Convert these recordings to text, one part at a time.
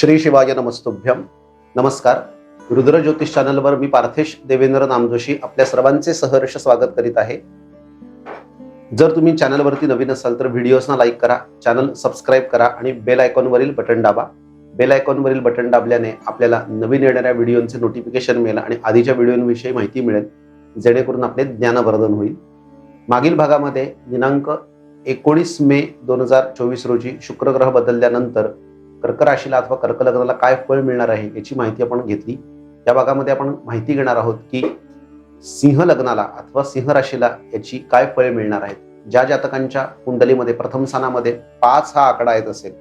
श्री शिवाय नमस्तुभ्यम नमस्कार. रुद्र ज्योतिष चॅनलवर मी पार्थेश देवेंद्र नामजोशी आपल्या सर्वांचे सहर्ष स्वागत करीत आहे. जर तुम्ही चॅनलवरती नवीन असाल तर व्हिडिओजना लाईक करा चॅनल सबस्क्राईब करा आणि बेल आयकॉनवरील बटन दाबा. बेल आयकॉनवरील बटन दाबल्याने आपल्याला नवीन येणाऱ्या व्हिडिओचे नोटिफिकेशन मिळेल आणि आधीच्या व्हिडिओंविषयी माहिती मिळेल जेणेकरून आपले ज्ञानवर्धन होईल. मागील भागामध्ये दिनांक एकोणीस मे दोन हजार चोवीस रोजी शुक्रग्रह बदलल्यानंतर कर्क राशीला अथवा कर्क लग्नाला काय फळ मिळणार आहे याची माहिती आपण घेतली. या भागामध्ये आपण माहिती घेणार आहोत की सिंह लग्नाला अथवा सिंह राशीला याची काय फळे मिळणार आहेत. ज्या जातकांच्या कुंडलीमध्ये प्रथम स्थानामध्ये पाच हा आकडा येत असेल.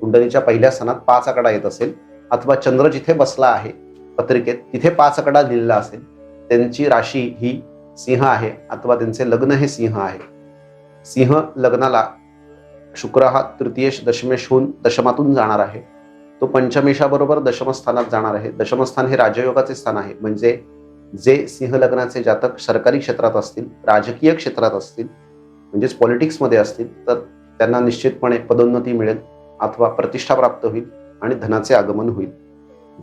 कुंडलीच्या पहिल्या स्थानात पाच आकडा येत असेल. अथवा चंद्र जिथे बसला आहे पत्रिकेत तिथे पाच आकडा लिहिलेला असेल. त्यांची राशी ही सिंह आहे अथवा त्यांचे लग्न हे सिंह आहे. सिंह लग्नाला शुक्र हा तृतीयेश दशमेशहून दशमातून जाणार आहे. तो पंचमेशाबरोबर दशमस्थानात जाणार आहे. दशमस्थान हे राजयोगाचे स्थान आहे. म्हणजे जे सिंह लग्नाचे जातक सरकारी क्षेत्रात असतील राजकीय क्षेत्रात असतील म्हणजेच पॉलिटिक्समध्ये असतील तर त्यांना निश्चितपणे पदोन्नती मिळेल अथवा प्रतिष्ठा प्राप्त होईल आणि धनाचे आगमन होईल.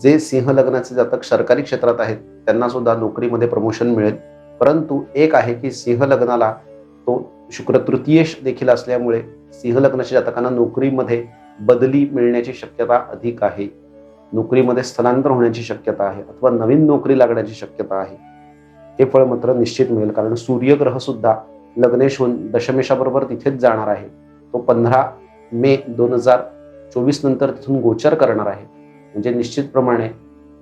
जे सिंह लग्नाचे जातक सरकारी क्षेत्रात आहेत त्यांना सुद्धा नोकरीमध्ये प्रमोशन मिळेल. परंतु एक आहे की सिंह लग्नाला तो शुक्र तृतीयेश देखील असल्यामुळे सिंह लग्नाच्या जातकांना नोकरीमध्ये बदली मिळण्याची शक्यता अधिक आहे. नोकरीमध्ये स्थलांतर होण्याची शक्यता आहे अथवा नवीन नोकरी लागण्याची शक्यता आहे. हे फळ मात्र निश्चित मिळेल कारण सूर्यग्रह सुद्धा लग्नेश होऊन दशमेशाबरोबर तिथेच जाणार आहे. तो पंधरा मे दोन हजार चोवीस नंतर तिथून गोचर करणार आहे. म्हणजे निश्चितप्रमाणे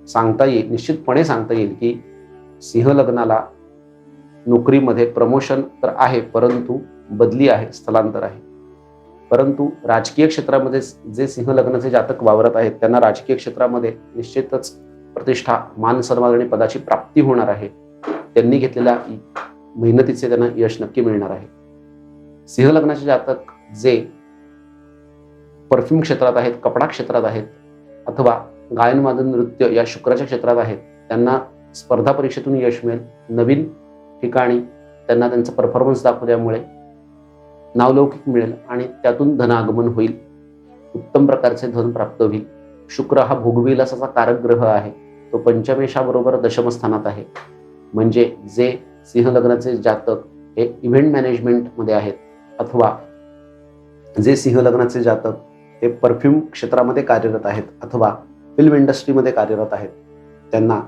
सांगता येईल निश्चितपणे सांगता येईल की सिंह लग्नाला नोकरीमध्ये प्रमोशन तर आहे परंतु बदली आहे स्थलांतर आहे. परंतु राजकीय क्षेत्रामध्ये जे सिंह लग्नाचे जातक वावरत आहेत त्यांना राजकीय क्षेत्रामध्ये निश्चितच प्रतिष्ठा मान सन्मान आणि पदाची प्राप्ती होणार आहे. त्यांनी घेतलेल्या मेहनतीचे त्यांना यश नक्की मिळणार आहे. सिंह लग्नाचे जातक जे परफ्यूम क्षेत्रात आहेत कपडा क्षेत्रात आहेत अथवा गायनवादन नृत्य या शुक्राच्या क्षेत्रात आहेत त्यांना स्पर्धा परीक्षेतून यश मिळेल. नवीन ठिकाणी त्यांना त्यांचा परफॉर्मन्स दाखवल्यामुळे नावलौकिक मिळेल आणि त्यातून धनागमन होईल. उत्तम प्रकारचे धन प्राप्त होईल. शुक्र हा भोगविलासाचा कारक ग्रह आहे. तो पंचमेशाबरोबर दशमस्थानात आहे. म्हणजे जे सिंह लग्नाचे जातक हे इव्हेंट मॅनेजमेंटमध्ये आहेत अथवा जे सिंह लग्नाचे जातक हे परफ्यूम क्षेत्रामध्ये कार्यरत आहेत अथवा फिल्म इंडस्ट्रीमध्ये कार्यरत आहेत त्यांना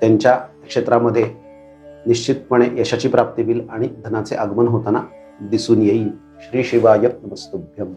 त्यांच्या क्षेत्रामध्ये निश्चितपणे यशाची प्राप्ती होईल आणि धनाचे आगमन होताना दिसून येईल. श्री शिवाय नमस्तुभ्यम.